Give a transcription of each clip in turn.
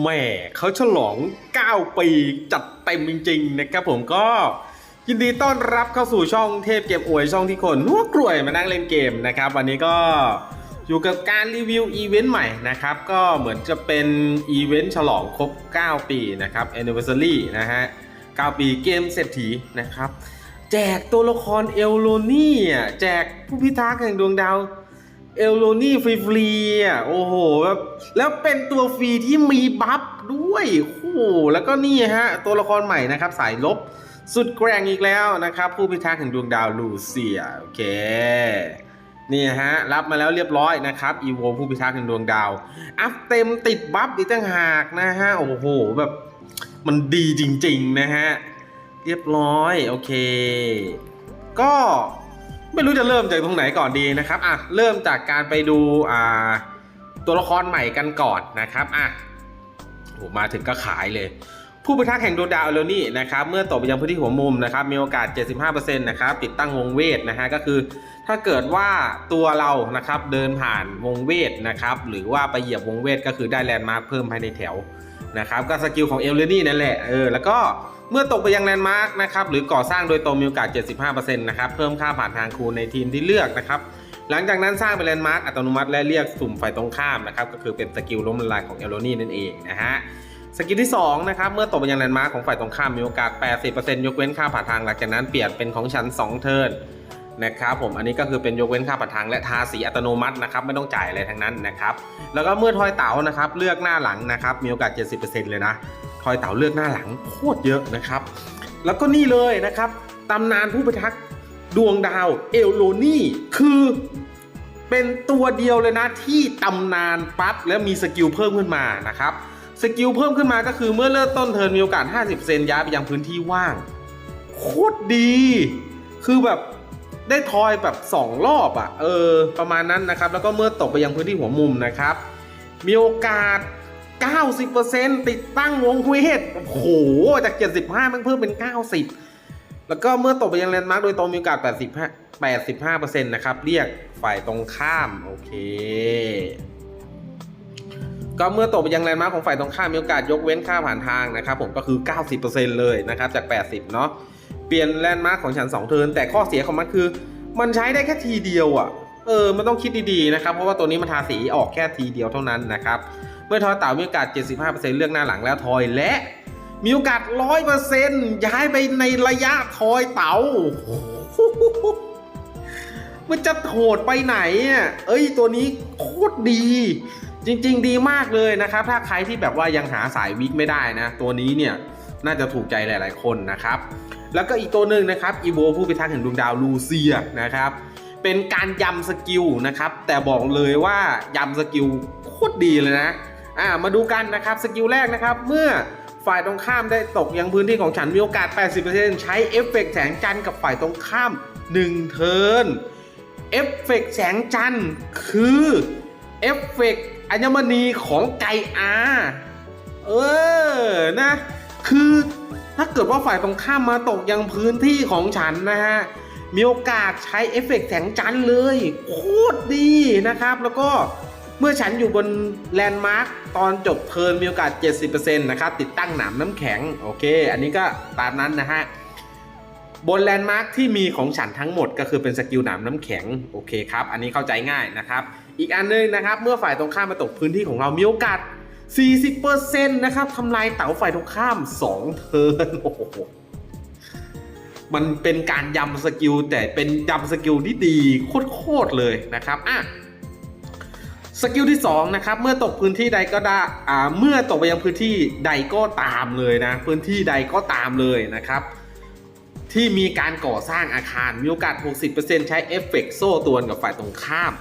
แหม่เขาฉลอง 9 ปีจัดเต็มจริง ๆ นะครับผมก็ยินดีต้อนรับเข้าสู่ช่องเทพเกมอวยช่องที่คนนัวกรวยมานั่งเล่นเกมนะครับ วันนี้ก็อยู่กับการรีวิวอีเวนต์ใหม่นะครับ ก็เหมือนจะเป็นอีเวนต์ฉลองครบ 9 ปีนะครับ anniversary นะฮะ 9 ปีเกมเศรษฐีนะครับ แจกตัวละครเอลโลนี่อะแจกผู้พิทักษ์แห่งดวงดาว เอลโลนี่ฟรีๆอะโอ้โหแบบแล้วเป็นตัวฟรีที่มีบัฟด้วยโอ้โหแล้วก็นี่ฮะ ตัวละครใหม่นะครับ สายลบสุดแกร่งอีกแล้วนะครับ ผู้พิทักษ์แห่งดวงดาวลูเซียโอเคนี่ฮะ รับมาแล้วเรียบร้อยนะครับอีโวผู้พิทักษ์แห่งดวงดาว อัพเต็มติดบัฟอีกตั้งหากนะฮะ โอ้โห แบบ มันดีจริง ๆ นะฮะ เรียบร้อย โอเค ก็ ไม่รู้จะเริ่มจากตรงไหนก่อนดีนะครับอะเริ่มจากการไปดูอ่าตัวละครใหม่กันก่อนนะครับอะโหมาถึงก็ขายเลย ผู้พิทักษ์แห่งดวงดาวเอลนี่นะครับเมื่อตกไปยังพื้นที่หัวมุมนะครับมีโอกาส 75%นะครับติดตั้งวงเวทนะฮะก็คือ ถ้าเกิดว่าตัวเรานะครับเดินผ่านวงเวทนะครับหรือว่าไปเหยียบวงเวทก็คือได้แลนด์มาร์คเพิ่มภายในแถวนะครับก็สกิลของเอลเลนี่นั่นแหละเออแล้วก็ เมื่อตกไปยังแลนด์มาร์คนะครับหรือก่อสร้างโดยตรงมีโอกาส 75%นะครับเพิ่มค่าผ่านทางคูณในทีมที่เลือกนะครับหลังจากนั้นสร้างเป็นแลนด์มาร์คอัตโนมัติและเรียกสุ่มฝ่ายตรงข้ามนะครับก็คือเป็นสกิลล้มละลายของเอลโลนี่นั่นเองนะฮะสกิลที่2นะครับเมื่อตกไปยังแลนด์มาร์คของฝ่ายตรงข้ามมีโอกาส 80%ยกเว้นค่าผ่านทางหลังจากนั้นเปลี่ยนเป็นของฉัน2 เทิร์นนะครับผมอันนี้ก็คือเป็นยกเว้นค่าผ่านทางและทาสีอัตโนมัตินะครับไม่ต้องจ่ายอะไรทั้งนั้นนะครับแล้วก็เมื่อทอยเต๋านะครับเลือกหน้าหลังนะครับมีโอกาส 70%เลยนะ ทอยเต๋าเลือกหน้าหลังโคตรเยอะนะครับ แล้วก็นี่เลยนะครับตำนานผู้พิทักษ์ดวงดาวเอลโลนี่คือเป็นตัวเดียวเลยนะที่ตำนานปั๊บแล้วมีสกิลเพิ่มขึ้นมานะครับสกิลเพิ่มขึ้นมาก็คือเมื่อเริ่มต้นเทิร์นมีโอกาส 50%ย้ายไปยังพื้นที่ว่าง โคตรดี คือแบบได้ทอยแบบ 2 รอบอะ่ะ เออ ประมาณนั้นนะครับ แล้วก็เมื่อตกไปยังพื้นที่หัวมุมนะครับ มีโอกาส 90%ติดตั้งวงเวทโอ้โห จาก 75 มันเพิ่มเป็น 90 แล้วก็เมื่อตกไปยังแลนด์มาร์กโดยตรงมีโอกาส 85 85%นะครับ เรียกฝ่ายตรงข้าม โอเค ก็เมื่อตกไปยังแลนด์มาร์คของฝ่ายตรงข้ามมีโอกาสยกเว้นค่าผ่านทางนะครับ ผมก็คือ 90%เลยนะครับ จาก 80 เนาะ เปลี่ยนแลนด์มาร์คของฉัน2เทิร์น แต่ข้อเสียของมันคือ มันใช้ได้แค่ทีเดียวอะ่ะ เออ มันต้องคิดดีๆนะครับ เพราะว่าตัวนี้มันทาสีออกแค่ทีเดียวเท่านั้นนะครับ มื่อทอยเต่ามีโอกาส 75%เลือกหน้าหลังแล้วทอยและ มีโอกาส 100%ย้ายไปในระยะทอยเต๋ามันจะโหดไปไหนอะเอ้ยตัวนี้โคตรดี จริง ๆ ดีมากเลยนะครับ ถ้าใครที่แบบว่ายังหาสายวิกไม่ได้นะ ตัวนี้เนี่ยน่าจะถูกใจหลาย ๆ คนนะครับ แล้วก็อีกตัวหนึ่งนะครับอีโวผู้พิทักษ์แห่งดวงดาวลูเซียนะครับ เป็นการยำสกิลนะครับ แต่บอกเลยว่ายำสกิลโคตรดีเลยนะ อ่ามาดูกันนะครับสกิลแรกนะครับ เมื่อฝ่ายตรงข้ามได้ตกยังพื้นที่ของฉันมีโอกาส 80%ใช้เอฟเฟกต์แสงจันทร์กับฝ่ายตรงข้าม 1 เทิร์นเอฟเฟกต์แสงจันทร์คือเอฟเฟกต์อัญมณีของไกอาเออนะ คือถ้าเกิดว่าฝ่ายตรงข้ามมาตกยังพื้นที่ของฉันนะฮะ มีโอกาสใช้เอฟเฟกต์แสงจันทร์เลย โคตรดีนะครับแล้วก็ เมื่อฉันอยู่บนแลนด์มาร์คตอนจบเทิร์นมีโอกาส 70%นะครับ ติดตั้งหนามน้ำแข็ง โอเค อันนี้ก็ตามนั้นนะฮะ บนแลนด์มาร์คที่มีของฉันทั้งหมดก็คือเป็นสกิลหนามน้ำแข็ง โอเคครับ อันนี้เข้าใจง่ายนะครับ อีกอันหนึงนะครับ เมื่อฝ่ายตรงข้ามมาตกพื้นที่ของเรามีโอกาส 40%นะครับทำลายเต๋าฝ่ายตรงข้าม 2 เทิร์นโอ้โหมันเป็นการยำสกิลแต่เป็นยำสกิลที่ดีโคตรๆเลยนะครับอะ สกิลที่2นะครับเมื่อตกพื้นที่ใดก็ได้อ่าเมื่อตกไปยังพื้นที่ใดก็ตามเลยนะ พื้นที่ใดก็ตามเลยนะครับ ที่มีการก่อสร้างอาคารมีโอกาส 60%ใช้เอฟเฟกต์โซ่ตวนกับฝ่ายตรงข้าม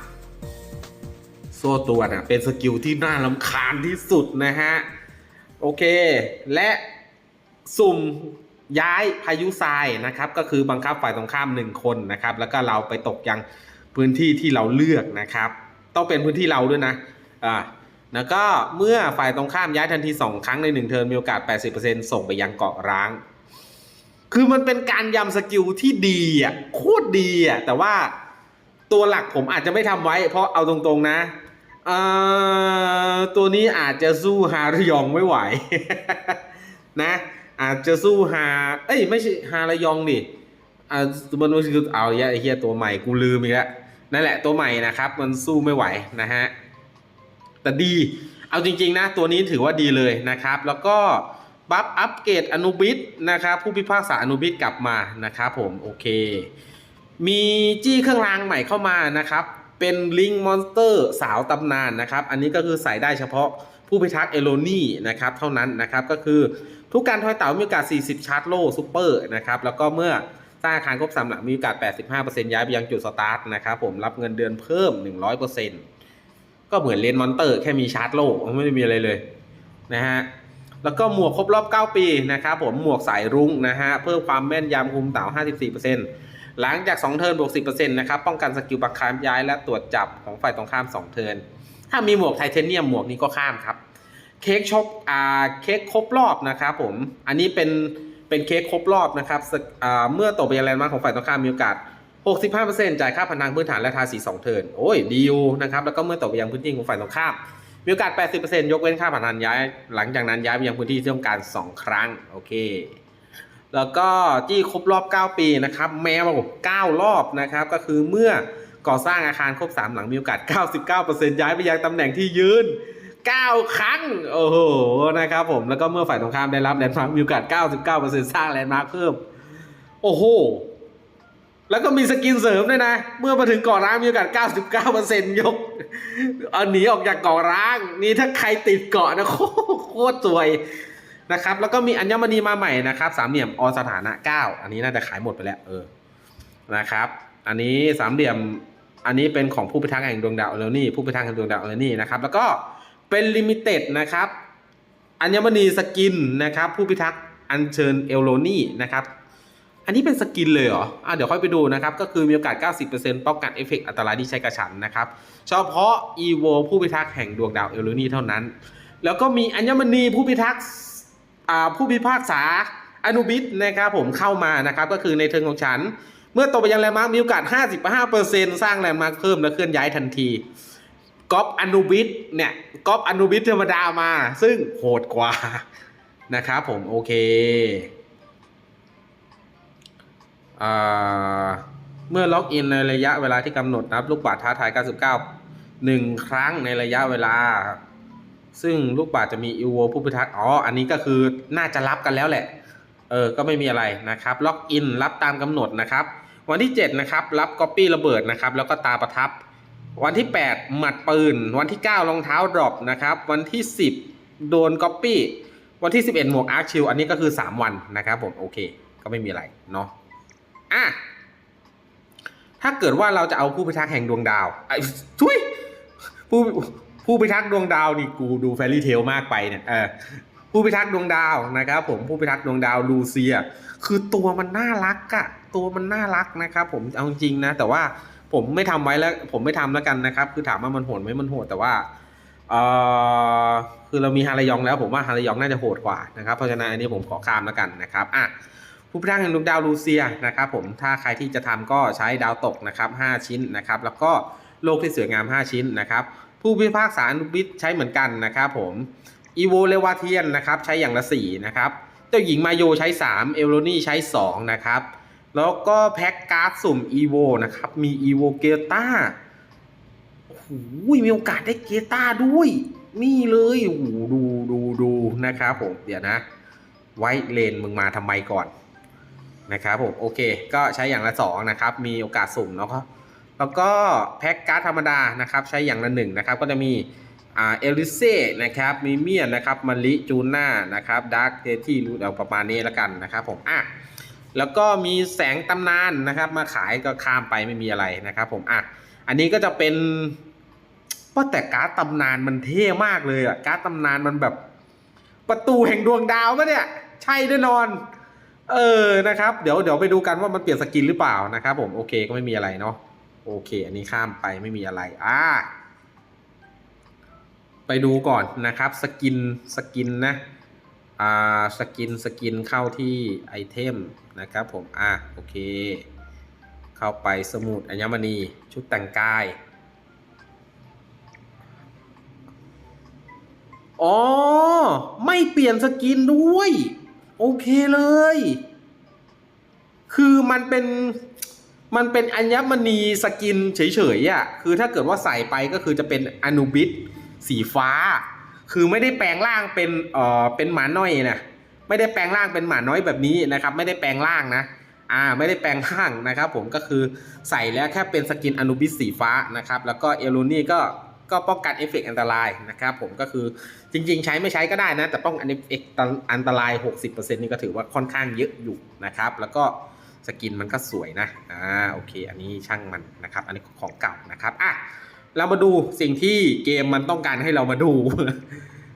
โซ่ตวนอะเป็นสกิลที่น่าลำคาญที่สุดนะฮะ โอเค และสุ่มย้ายพายุทรายนะครับ ก็คือบังคับฝ่ายตรงข้าม 1 คนนะครับ แล้วก็เราไปตกยังพื้นที่ที่เราเลือกนะครับ ต้องเป็นพื้นที่เราด้วยนะอ่าแล้วก็เมื่อฝ่ายตรงข้ามย้ายทันที 2 ครั้งใน 1 เทิร์นมีโอกาส 80%ส่งไปยังเกาะร้าง คือมันเป็นการยำสกิลที่ดีอะโคตรดีอะแต่ว่าตัวหลักผมอาจจะไม่ทำไว้ เพราะเอาตรงๆนะอ่าตัวนี้อาจจะสู้ฮาระยองไม่ไหว นะ อาจจะสู้ฮาเอ้ยไม่ใช่ฮาระยองดิอ่ามันมันคือเอาไอเฮียตัวใหม่กูลืมอีกแล้ว นั่นแหละตัวใหม่นะครับ มันสู้ไม่ไหวนะฮะแต่ดี เอาจริง ๆ นะ ตัวนี้ถือว่าดีเลยนะครับ แล้วก็บัฟอัปเกรดอนุบิตนะครับ ผู้พิพากษาอนุบิตกลับมานะครับผมโอเค มีจี้เครื่องรางใหม่เข้ามานะครับ เป็นลิงมอนสเตอร์สาวตำนานนะครับ อันนี้ก็คือใส่ได้เฉพาะผู้พิทักษ์เอโลนี่นะครับเท่านั้นนะครับก็คือทุกการทอยเต่ามีโอกาส40 ชาร์จโล่ซูเปอร์นะครับแล้วก็เมื่อ สร้างอาคารครบสามหลังมีโอกาส 85%ย้ายไปยังจุดสตาร์ทนะครับผมรับเงินเดือนเพิ่ม 100%ก็เหมือนเลนมอนเตอร์แค่มีชาร์จโล่ไม่ได้มีอะไรเลยนะฮะแล้วก็หมวกครบรอบ 9 ปีนะครับผมหมวกสายรุ้งนะฮะเพิ่มความแม่นยำคุมเต่า54%หลังจาก 2 เทิร์นบวก 10%นะครับป้องกันสกิลบักคามย้ายและตรวจจับของฝ่ายตรงข้าม 2 เทิร์นถ้ามีหมวกไทเทเนียมหมวกนี้ก็ข้ามครับ เค้กชอบอ่าเค้กครบรอบนะครับผมอันนี้เป็น เป็นเค้กครบรอบนะครับเมื่อตกไปยังแลนด์มาร์คของฝ่ายตรงข้ามมีโอกาส 65%จ่ายค่าพันทางพื้นฐานและทาสี2เทิร์นโอ้ยดีอยู่นะครับแล้วก็เมื่อตกไปยังพื้นที่ของฝ่ายตรงข้ามมีโอกาส 80%ยกเว้นค่าผ่านทางย้าย หลังจากนั้นย้ายไปยังพื้นที่ที่ต้องการ 2 ครั้งโอเค แล้วก็จี้ครบรอบ 9 ปีนะครับแมว9รอบนะครับก็คือเมื่อก่อสร้างอาคารครบ 3 หลังมีโอกาส 99%ย้ายไปยังตำแหน่งที่ยืน 9 ครั้ง โอ้โห นะครับผม แล้วก็เมื่อฝ่ายตรงข้ามได้รับแลนด์มาร์คมีโอกาส 99%สร้างแลนด์มาร์คเพิ่ม โอ้โห แล้วก็มีสกินเสริมด้วยนะ เมื่อมาถึงเกาะร้างมีโอกาส 99%ยก เอาหนีออกจากเกาะร้าง นี่ถ้าใครติดเกาะนะโคตรสวยนะครับ แล้วก็มีอัญมณีมาใหม่นะครับ สามเหลี่ยมอสถานะ 9 อันนี้น่าจะขายหมดไปแล้ว เออ นะครับ อันนี้สามเหลี่ยม อันนี้เป็นของผู้พิทักษ์แห่งดวงดาวเอลนี่ ผู้พิทักษ์แห่งดวงดาวเอลนี่นะครับ แล้วก็ เป็นลิมิเต็ดนะครับ อัญมณีสกินนะครับ ผู้พิทักษ์อัญเชิญเอลโลนี่นะครับ อันนี้เป็นสกินเลยเหรออะเดี๋ยวค่อยไปดูนะครับ ก็คือมีโอกาส 90%ป้องกันเอฟเฟกต์อันตรายที่ใช้กระฉันนะครับ เฉพาะ EVO ผู้พิทักษ์แห่งดวงดาวเอลโลนี่เท่านั้น แล้วก็มีอัญมณีผู้พิทักษ์ผู้พิพากษาอนุบิตนะครับผมเข้ามานะครับ ก็คือในเทิงของฉัน เมื่อตกไปยังแลนด์มาร์คมีโอกาส 55%สร้างแลนด์มาร์คเพิ่มและเคลื่อนย้ายทันที ก๊อปอนุบิตเนี่ยก๊อปอนุบิตธรรมดามา ซึ่งโหดกว่านะครับผมโอเคอ่าเมื่อล็อกอินในระยะเวลาที่กำหนดนับลูกบาศก์ท้าทาย 99 1 ครั้งในระยะเวลา ซึ่งลูกบาศก์จะมีอีโวผู้พิทักษ์อ๋อ อันนี้ก็คือน่าจะรับกันแล้วแหละ เออ ก็ไม่มีอะไรนะครับ ล็อกอินรับตามกำหนดนะครับ วันที่ 7 นะครับ รับก๊อปปี้ระเบิดนะครับ แล้วก็ตาประทับ วันที่ 8 หมัดปืน วันที่ 9 รองเท้าดรอปนะครับ วันที่ 10 โดนก๊อปปี้ วันที่ 11 หมวกอาร์ชิลอันนี้ก็คือ 3 วันนะครับผม โอเค ก็ไม่มีอะไร เนาะอะ ถ้าเกิดว่าเราจะเอาผู้พิทักษ์แห่งดวงดาวไอ้ทุยผู้ผู้พิทักษ์ดวงดาวนี่กูดูแฟรี่เทลมากไปเนี่ยเออผู้พิทักษ์ดวงดาวนะครับผมผู้พิทักษ์ดวงดาวลูเซีย คือตัวมันน่ารักอะตัวมันน่ารักนะครับผมเอาจริงนะ แต่ว่า ผมไม่ทำไว้แล้ว ผมไม่ทำแล้วกันนะครับ คือถามว่ามันโหดไหมมันโหดแต่ว่าเออคือเรามีฮารายองแล้ว ผมว่าฮารายองน่าจะโหดกว่านะครับเพราะฉะนั้นอันนี้ผมขอข้ามแล้วกันนะครับอะผู้พิทักษ์แห่งดวงดาวลูเซียนะครับผมถ้าใครที่จะทำก็ใช้ดาวตกนะครับ5ชิ้นนะครับ แล้วก็โลกที่สวยงาม 5 ชิ้นนะครับผู้พิพากษาอนุบิตใช้เหมือนกันนะครับผมอีโวเลวาเทียนนะครับใช้อย่างละ4นะครับเจ้าหญิงมาโยใช้ 3 เอลโลนี่ใช้2นะครับ แล้วก็แพ็กการ์ดสุ่มอีโวนะครับ มีอีโวเกตาโอ้โหมีโอกาสได้เกตาด้วย นี่เลยโอ้โหดูดูดูนะครับผม เดี๋ยวนะ ไว้เลนมึงมาทำไมก่อนนะครับผม โอเค ก็ใช้อย่างละ2นะครับ มีโอกาสสุ่มแล้วก็แล้วก็แพ็กการ์ดธรรมดานะครับ ใช้อย่างละหนึ่งนะครับ ก็จะมีอ่าเอลิเซ่นะครับมีเมียนนะครับมาริจูน่านะครับดาร์กเทที่รู้เอาประมาณนี้แล้วกันนะครับผมอะ แล้วก็มีแสงตำนานนะครับ มาขายก็ข้ามไปไม่มีอะไรนะครับ ผมอะอันนี้ก็จะเป็นว่าแต่การ์ดตำนานมันเท่มากเลยอะการ์ดตำนานมันแบบประตูแห่งดวงดาวปะเนี่ย ใช่แน่นอน เออนะครับ เดี๋ยวเดี๋ยวไปดูกันว่ามันเปลี่ยนสกินหรือเปล่านะครับ ผมโอเคก็ไม่มีอะไรเนาะโอเค อันนี้ข้ามไปไม่มีอะไรอ่าไปดูก่อนนะครับ สกินสกินนะ อ่าสกินสกินเข้าที่ไอเทมนะครับผมอะโอเค เข้าไปสมุดอัญมณีชุดแต่งกายอ๋อ ไม่เปลี่ยนสกินด้วย โอเคเลย คือมันเป็นมันเป็นอัญมณีสกินเฉยๆอะ คือถ้าเกิดว่าใส่ไปก็คือจะเป็นอนุบิสสีฟ้า คือไม่ได้แปลงร่างเป็นเอ่อเป็นหมาน้อยนะไม่ได้แปลงร่างเป็นหมาน้อยแบบนี้นะครับ ไม่ได้แปลงร่างนะอ่าไม่ได้แปลงร่างนะครับ ผมก็คือใส่แล้วแค่เป็นสกินอนุบิสสีฟ้านะครับ แล้วก็เอลูนี่ก็ก็ป้องกันเอฟเฟกต์อันตรายนะครับผมก็คือจริง ๆ ใช้ไม่ใช้ก็ได้นะ แต่ป้องกันเอฟเฟกต์อันตราย 60%นี่ก็ถือว่าค่อนข้างเยอะอยู่นะครับ แล้วก็สกินมันก็สวยนะอ่าโอเค อันนี้ช่างมันนะครับ อันนี้ของเก่านะครับอะ เรามาดูสิ่งที่เกมมันต้องการให้เรามาดู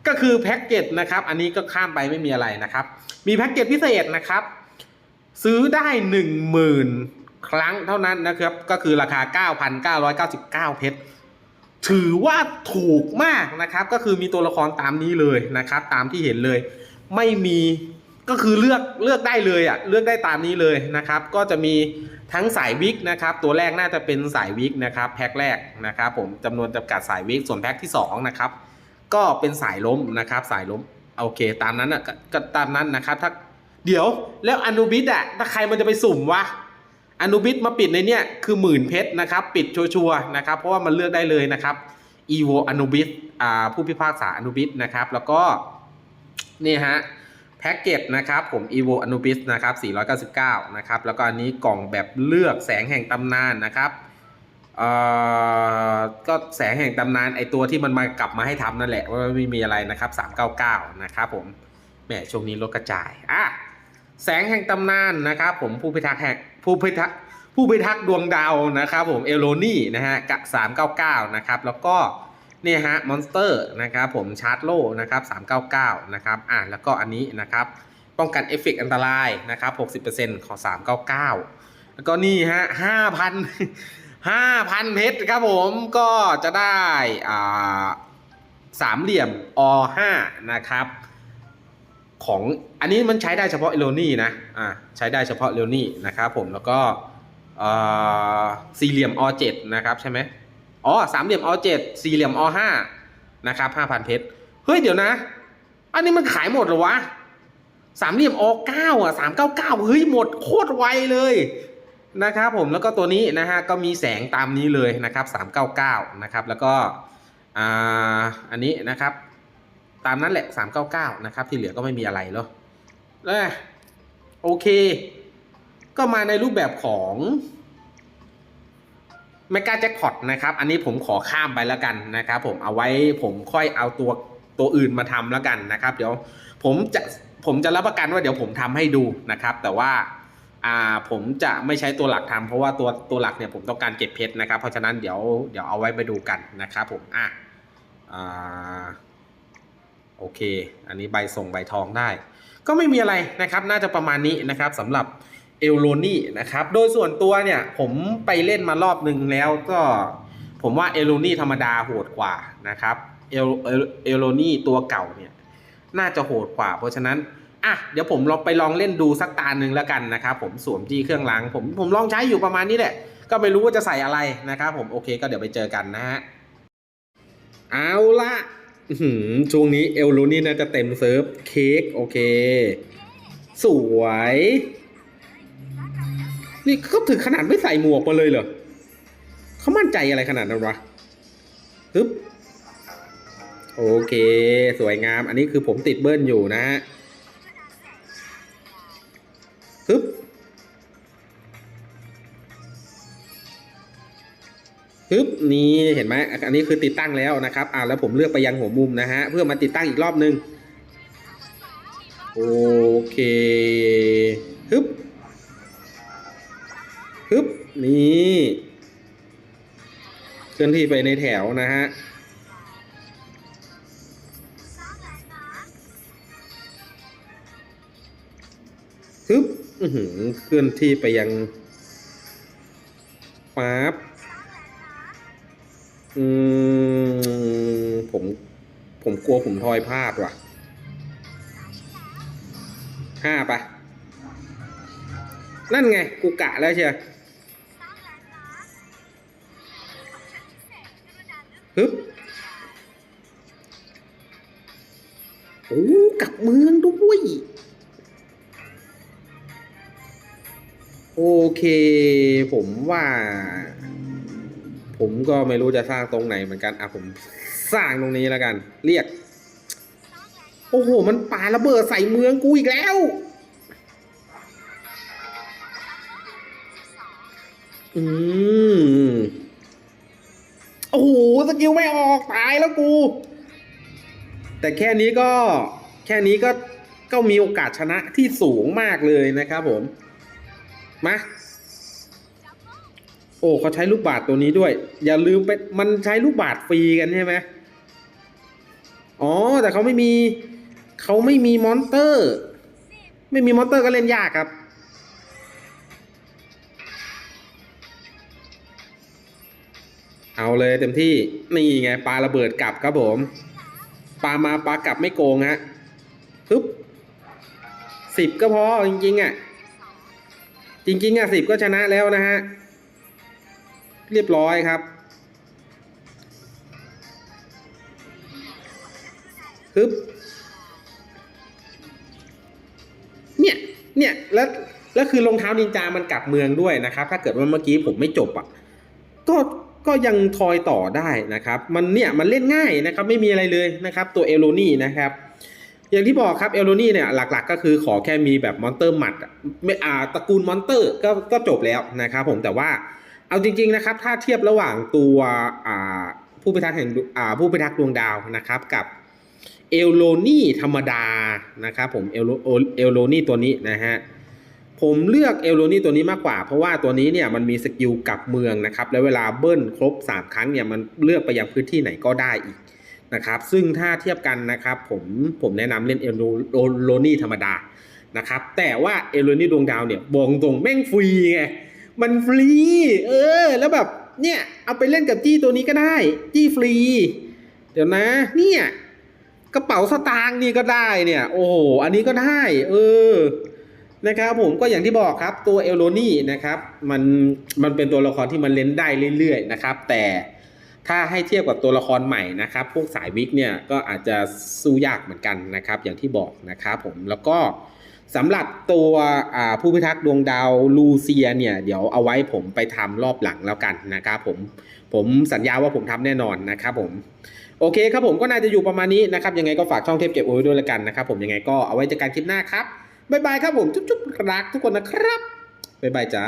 ก็คือแพ็กเกจนะครับ อันนี้ก็ข้ามไปไม่มีอะไรนะครับ มีแพ็กเกจพิเศษนะครับ ซื้อได้10,000ครั้งเท่านั้นนะครับ ก็คือราคา 9,999 เพชรถือว่าถูกมากนะครับ ก็คือมีตัวละครตามนี้เลยนะครับ ตามที่เห็นเลย ไม่มี ก็คือเลือกเลือกได้เลยอะเลือกได้ตามนี้เลยนะครับ ก็จะมีทั้งสายวิกนะครับ ตัวแรกน่าจะเป็นสายวิกนะครับ แพ็คแรกนะครับ ผมจำนวนจำกัดสายวิกส่วนแพ็คที่สองนะครับก็เป็นสายล้มนะครับ สายล้มโอเค ตามนั้นอะก็ตามนั้นนะครับ ถ้าเดี๋ยวแล้วอนุบิดอะถ้าใครมันจะไปสุ่มวะอนุบิดมาปิดในเนี้ยคือหมื่นเพชรนะครับ ปิดชัวร์ๆนะครับ เพราะว่ามันเลือกได้เลยนะครับ e v o อนุบิดอ่าผู้พิพากษาอนุบิดนะครับ แล้วก็นี่ฮะ พ็กเกจนะครับผม e v o อนุบิสนะครับ499 นะครับ แล้วก็อันนี้กล่องแบบเลือกแสงแห่งตำนานนะครับเอ่อก็แสงแห่งตำนานไอตัวที่มันมากลับมาให้ทำนั่นแหละว่าไม่มีอะไรนะครับ 399 นะครับผมแหมช่วงนี้ลดกระจายอะแสงแห่งตำนานนะครับผมผู้พิทักษ์แห่งผู้พิทักษ์ผู้พิทักษ์ดวงดาวนะครับผมเอโลนี่นะฮะกะ399 นะครับ แล้วก็ นี่ฮะมอนสเตอร์นะครับผมชาร์จโล่นะครับ399นะครับอะแล้วก็อันนี้นะครับป้องกันเอฟเฟกต์อันตรายนะครับ60%ของ 399 แล้วก็นี่ฮะ5,000 5,000 เพชรครับผมก็จะได้อ่าสามเหลี่ยมอ5นะครับของอันนี้มันใช้ได้เฉพาะเอโลนี่นะอ่าใช้ได้เฉพาะเอโลนี่นะครับผมแล้วก็อ่อสี่เหลี่ยมอเจ็ดนะครับใช่ไหม อ๋อสามเหลี่ยมอเจ็ดสี่เหลี่ยมอห้านะครับห้าพันเพชรเฮ้ยเดี๋ยวนะ อันนี้มันขายหมดหรอวะสามเหลี่ยมอเก้าอะสามเก้าเก้าเฮ้ยหมดโคตรไวเลยนะครับผมแล้วก็ตัวนี้นะฮะก็มีแสงตามนี้เลยนะครับสามเก้าเก้านะครับแล้วก็อ่าอันนี้นะครับ ตามนั้นแหละ399นะครับที่เหลือก็ไม่มีอะไรแล้วเอ้ยโอเค ก็มาในรูปแบบของ เมกาแจ็คพอตนะครับ อันนี้ผมขอข้ามไปแล้วกันนะครับ ผมเอาไว้ผมค่อยเอาตัวตัวอื่นมาทำแล้วกันนะครับ เดี๋ยวผมจะผมจะรับประกันว่าเดี๋ยวผมทำให้ดูนะครับ แต่ว่าอ่าผมจะไม่ใช้ตัวหลักทำเพราะว่าตัวตัวหลักเนี่ยผมต้องการเก็บเพชรนะครับ เพราะฉะนั้นเดี๋ยวเดี๋ยวเอาไว้ไปดูกันนะครับผมอะอ่าโอเค อันนี้ใบส่งใบทองได้ ก็ไม่มีอะไรนะครับ น่าจะประมาณนี้นะครับสำหรับ เอลโลนี่นะครับ โดยส่วนตัวเนี่ยผมไปเล่นมารอบนึงแล้วก็ผมว่าเอลโลนี่ธรรมดาโหดกว่านะครับเอลเอลเอลโลนี่ตัวเก่าเนี่ยน่าจะโหดกว่า เพราะฉะนั้นอะเดี๋ยวผมลองไปลองเล่นดูสักตาหนึ่งแล้วกันนะครับผมสวมจี้เครื่องล้างผมผมลองใช้อยู่ประมาณนี้แหละ ก็ไม่รู้ว่าจะใส่อะไรนะครับผมโอเคก็เดี๋ยวไปเจอกันนะฮะเอาละช่วงนี้เอลลูนี่น่าจะเต็มเซิร์ฟเค้กโอเค สวย นี่เขาถึงขนาดไม่ใส่หมวกมาเลยเหรอเขามั่นใจอะไรขนาดนั้นวะฮึบโอเค สวยงาม อันนี้คือผมติดเบิ้ลอยู่นะฮะฮึบฮึบนี่เห็นไหมอันนี้คือติดตั้งแล้วนะครับอ่าแล้วผมเลือกไปยังหัวมุมนะฮะ เพื่อมาติดตั้งอีกรอบนึง โอเคฮึบ ฮึบนี่เคลื่อนที่ไปในแถวนะฮะฮึบเคลื่อนที่ไปยังปั๊บอืมผมผมกลัวผมทอยพลาดว่ะห้าปะนั่นไง กูกะแล้วเชียว อ้กลับเมืองด้วย โอเค ผมว่า ผมก็ไม่รู้จะสร้างตรงไหนเหมือนกัน อะผมสร้างตรงนี้แล้วกัน เรียก โอ้โห มันปาระเบิดใส่เมืองกูอีกแล้ว อืมโอ้โห สกิลไม่ออก ตายแล้วกู แต่แค่นี้ก็ แค่นี้ก็ก็มีโอกาสชนะที่สูงมากเลยนะครับผม มาโอ้เขาใช้ลูกบาศก์ตัวนี้ด้วย อย่าลืมไปมันใช้ลูกบาศก์ฟรีกันใช่ไหมอ๋อ แต่เขาไม่มีเขาไม่มีมอนเตอร์ ไม่มีมอนเตอร์ก็เล่นยากครับ เอาเลยเต็มที่นี่ไงปลาระเบิดกลับครับผมปลามาปลากลับไม่โกงฮะ ปึ๊บสิบก็พอจริงๆอะ จริงๆอะสิบก็ชนะแล้วนะฮะ เรียบร้อยครับปึ๊บเนี่ย เนี่ย แล้ว แล้วคือรองเท้านินจามันกลับเมืองด้วยนะครับ ถ้าเกิดว่าเมื่อกี้ผมไม่จบอะ ก็ ก็ยังทอยต่อได้นะครับ มันเนี่ย มันเล่นง่ายนะครับ ไม่มีอะไรเลยนะครับ ตัวเอโลนี่นะครับ อย่างที่บอกครับเอลโลนี่เนี่ยหลักๆ ก็คือขอแค่มีแบบมอนเตอร์หมัดไม่อ่าตระกูลมอนเตอร์ก็ก็จบแล้วนะครับผมแต่ว่าเอาจริง ๆนะครับ ถ้าเทียบระหว่างตัวอ่าผู้พิทักษ์แห่งอ่าผู้พิทักษ์ดวงดาวนะครับกับเอลโลนี่ธรรมดานะครับผมเอลโลเอลโลนี่ตัวนี้นะฮะผมเลือกเอลโลนี่ตัวนี้มากกว่า เพราะว่าตัวนี้เนี่ยมันมีสกิลกับเมืองนะครับแล้วเวลาเบิ้ลครบ 3 ครั้งเนี่ยมันเลือกไปยังพื้นที่ไหนก็ได้อีก นะครับ ซึ่งถ้าเทียบกันนะครับผมผมแนะนำเล่นเอลโลนี่ธรรมดานะครับ แต่ว่าเอลโลนี่ดวงดาวเนี่ยบอกตรงแม่งฟรีไงมันฟรี เออ แล้วแบบเนี่ยเอาไปเล่นกับจี้ตัวนี้ก็ได้ จี้ฟรี เดี๋ยวนะ เนี่ยกระเป๋าสตางค์นี่ก็ได้เนี่ย โอ้โหอันนี้ก็ได้ เออนะครับผมก็อย่างที่บอกครับตัวเอลโลนี่นะครับมันมันเป็นตัวละครที่มันเล่นได้เรื่อยๆนะครับ แต่ ถ้าให้เทียบกับตัวละครใหม่นะครับพวกสายวิกเนี่ยก็อาจจะสู้ยากเหมือนกันนะครับ อย่างที่บอกนะครับผมแล้วก็สำหรับตัวผู้พิทักษ์ดวงดาวลูเซียเนี่ยเดี๋ยวเอาไว้ผมไปทำรอบหลังแล้วกันนะครับผมผมสัญญาว่าผมทำแน่นอนนะครับผมโอเคครับผมก็น่าจะอยู่ประมาณนี้นะครับยังไงก็ฝากช่องเทปเก็บโอ้ยด้วยละกันนะครับผมยังไงก็เอาไว้เจอกันคลิปหน้าครับบ๊ายบายครับผมจุ๊บๆรักทุกคนนะครับบ๊ายบายจ้า